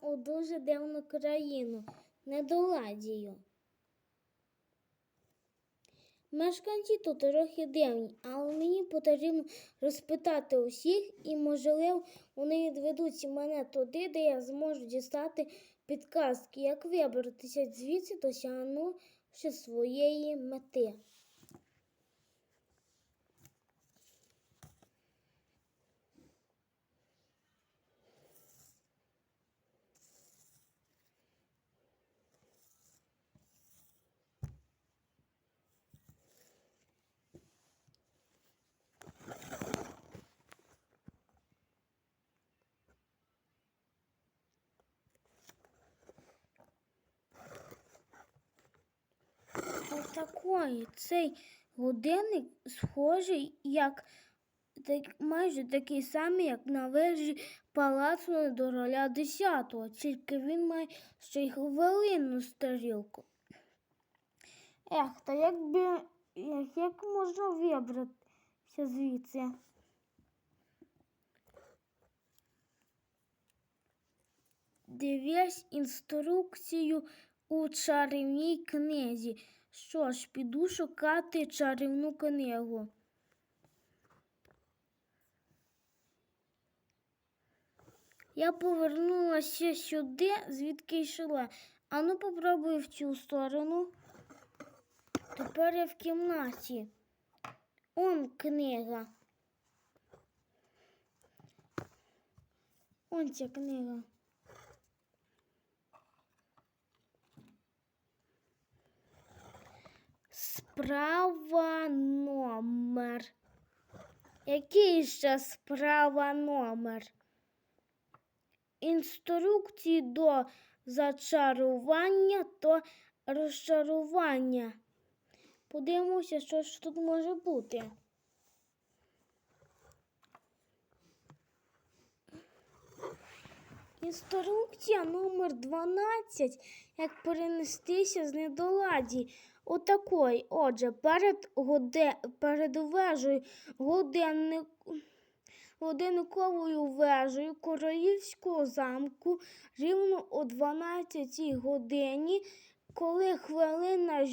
у дуже дивну країну, недоладію. Мешканці тут трохи дивні, але мені потрібно розпитати усіх, і, можливо, вони відведуть мене туди, де я зможу дістати підказки, як вибратися звідси, досягнувши своєї мети. Отакої цей годинник схожий, як так, майже такий самий, як на вежі палацу недороля 10-го, тільки він має ще й хвилинну стрілку. Ех, та як як, як можна вибратися звідси? Дивись інструкцію у чарівній книзі. Що ж, піду шукати чарівну книгу. Я повернулася сюди, звідки йшла. Ану, попробую в цю сторону. Тепер я в кімнаті. Он книга. Он ця книга. Справа номер. Який ще справа номер? Інструкції до зачарування то розчарування. Подивимося, що ж тут може бути. Інструкція номер 12. Як перенестися з недоладі. Отакої. Отже, перед, годе, перед вежею годинник, годинниковою вежею королівського замку рівно о 12 годині, коли хвилина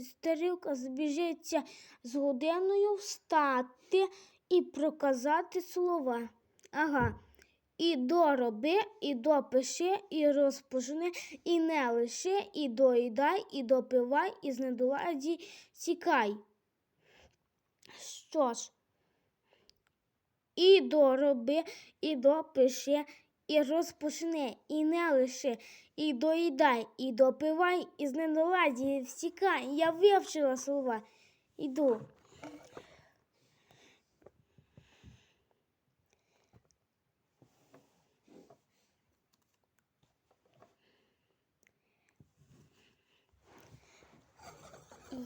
стрілка збіжиться з годиною, встати і проказати слова. Ага. І дороби, і допиши, і розпочни, і не лиши, і доїдай, і допивай, і з недоладі тікай. Що ж, і дороби, і допиши, і розпочни, і не лиши, і доїдай, і допивай, і з недоладі втікай. Я вивчила слова. Іду.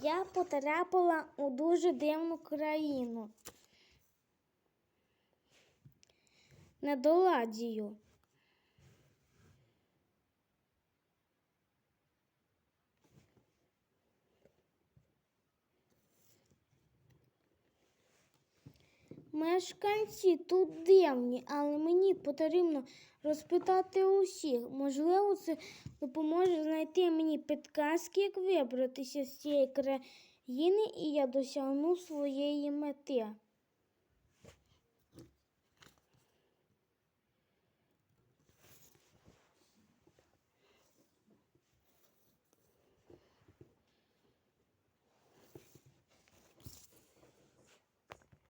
Я потрапила у дуже дивну країну. Недоладію. Мешканці тут дивні, але мені потрібно розпитати усіх. Можливо, це допоможе знайти мені підказки, як вибратися з цієї країни, і я досягну своєї мети.